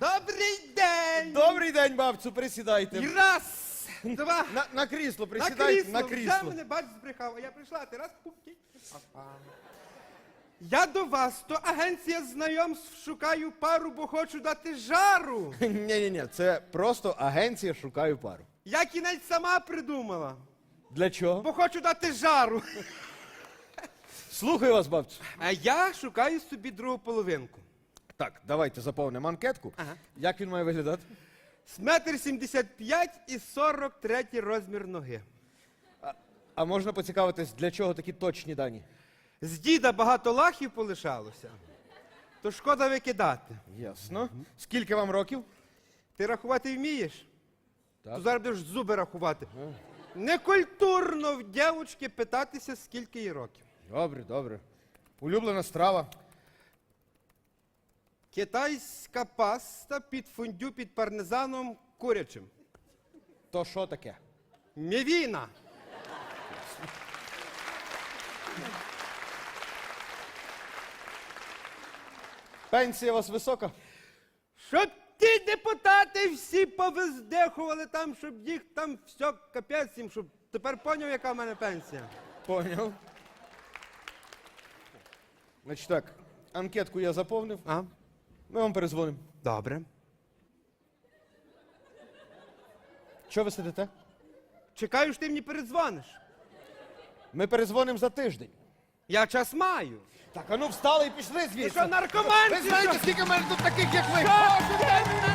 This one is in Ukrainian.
Добрий день! Добрий день, бабцю, присідайте. раз, два. На, на крісло, На присідайте, крісло. на Вже крісло. мене бач збрехав, а я прийшла, ти раз пупки. Я до вас, то агенція знайомств шукаю пару, бо хочу дати жару. Ні, ні, ні, це просто агенція шукаю пару. Я кінець сама придумала, Для чого? бо хочу дати жару. Слухаю вас, бабцю. А я шукаю собі другу половинку. Так, давайте заповнимо анкетку. Ага. Як він має виглядати? З метр сімдесят п'ять і сорок третій розмір ноги. А можна поцікавитись, для чого такі точні дані? З діда багато лахів полишалося, то шкода викидати. Ясно. Скільки вам років? Ти рахувати вмієш? Так. То зараз будеш зуби рахувати. Некультурно в дівчинки питатися, скільки їй років. Добре, добре. Улюблена страва. Китайська паста під фондю під пармезаном курячим. То що таке? Мівіна. Пенсія у вас висока? Щоб ті депутати всі повиздехували там, щоб їх там все капець їм, щоб тепер поняв, яка в мене пенсія. Поняв. Значить так, анкетку я заповнив. А? Ми вам перезвонимо. Добре. Що ви сидите? Чекаю, що ти мені передзвониш. Ми перезвонимо за тиждень. Я час маю. Так, а ну встали і пішли Ти звідси. що, наркоман? Ви чи знаєте, скільки в мене тут таких, як ви? Що ти